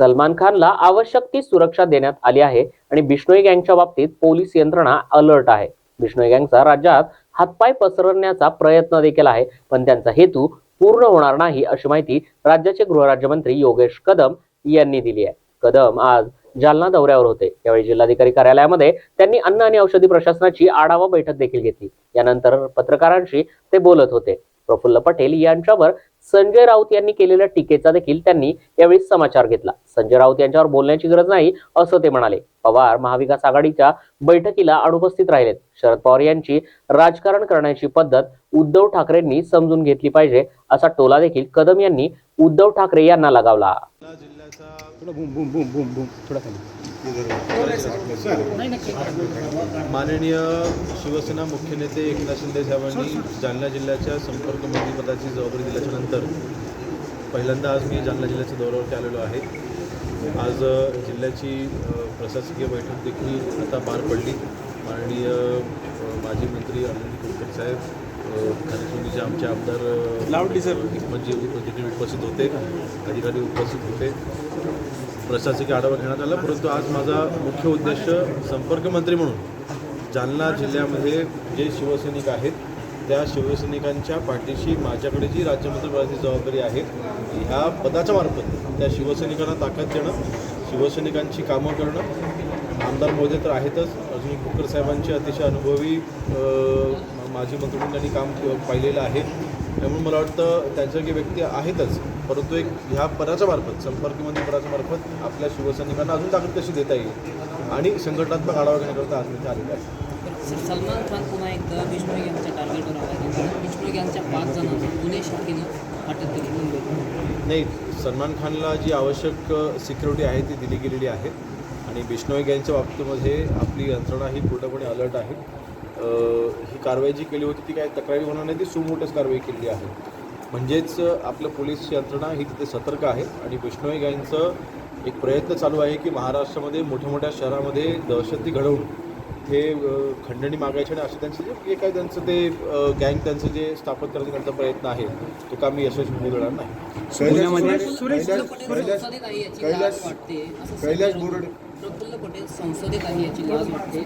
सलमान खानला आवश्यक ती सुरक्षा देण्यात आली आहे आणि बिष्णोई गँगच्या बाबतीत पोलीस यंत्रणा अलर्ट आहे. बिष्णोई गँगचा राज्यात हातपाय पसरवण्याचा प्रयत्न देखील आहे पण त्यांचा हेतू पूर्ण होणार नाही अशी माहिती राज्याचे गृहराज्यमंत्री योगेश कदम यांनी दिली आहे. कदम आज जालना दौऱ्यावर होते. यावेळी जिल्हाधिकारी कार्यालयामध्ये त्यांनी अन्न आणि औषधी प्रशासनाची आढावा बैठक देखील घेतली. यानंतर पत्रकारांशी ते बोलत होते. प्रफुल्ल पटेल यांच्यावर संजय राऊत यांनी केलेल्या टीकेचा देखील त्यांनी यावेळी समाचार घेतला. संजय राऊत यांच्यावर बोलण्याची गरज नाही असं ते म्हणाले. पवार महाविकास आघाडीच्या बैठकीला अनुपस्थित राहिलेत. शरद पवार यांची राजकारण करण्याची पद्धत उद्धव ठाकरेंनी समजून घेतली पाहिजे असा टोला देखील कदम यांनी उद्धव ठाकरे यांना लगावला. माननीय शिवसेना मुख्य नेते एकनाथ शिंदे साहेबांनी जालना जिल्ह्याच्या संपर्क मंत्रीपदाची जबाबदारी दिल्याच्यानंतर पहिल्यांदा आज मी जालना जिल्ह्याच्या दौऱ्यावरती आलेलो आहे. आज जिल्ह्याची प्रशासकीय बैठक देखील आता पार पडली. माननीय माजी मंत्री अरविंद खोडकर साहेब खानेसुंदीचे आमचे आमदार अ, लावली सर. म्हणजे देखील उपस्थित होते. अधिकारी उपस्थित होते. प्रशासकीय आढावा घेण्यात आला परंतु आज माझा मुख्य उद्देश संपर्क मंत्री म्हणून जालना जिल्ह्यामध्ये जे शिवसैनिक आहेत त्या शिवसैनिकांच्या पाठीशी माझ्याकडे जी राज्यमंत्रीपदाची जबाबदारी आहे ह्या पदाच्या मार्फत त्या शिवसैनिकांना ताकद देणं शिवसैनिकांची कामं करणं आमदार मोदी तर आहेतच. अजून खोकर साहेबांचे अतिशय अनुभवी माजी मंत्री त्यांनी काम पाहिलेलं आहे. त्यामुळे मला वाटतं त्यांच्यासारखी व्यक्ती आहेतच परंतु एक ह्या पदाच्या मार्फत संपर्कमंत्री पदाच्या मार्फत आपल्या शिवसैनिकांना अजून ताकद कशी देता येईल? आणि संघटनात्मक आढावा घेण्याकरता आज इथे आलेलो आहे. सर सलमान खान पुन्हा एकदा बिष्णोई गँगच्या टार्गेटवर आला बिष्णोई पाच जणांना पुणे शाखेनं अटक केली. मुंबईत नाही सलमान खानला जी आवश्यक सिक्युरिटी आहे ती दिली गेलेली आहे. आणि बिश्नोई गँगच्या बाबतीमध्ये आपली यंत्रणा ही पूर्णपणे अलर्ट आहे. ही कारवाई जी केली होती ती काय तक्रारी होणार नाही ती सुमोटच कारवाई केली आहे म्हणजेच आपलं पोलीस यंत्रणा ही तिथे सतर्क आहे आणि बिश्नोई गँगचं एक प्रयत्न चालू आहे की महाराष्ट्रामध्ये मोठ्या मोठ्या शहरामध्ये दहशती घडवून हे अ, खंडणी मागायचे आणि असे त्यांचे जे जे काही त्यांचं ते गँग त्यांचं जे स्थापन करण्याचा त्यांचा प्रयत्न आहे तो काम मी यशस्वी होऊ देणार नाही राऊत- बोरडे. प्रफुल्ल पटेल संसदेत आहे याची लाज वाटते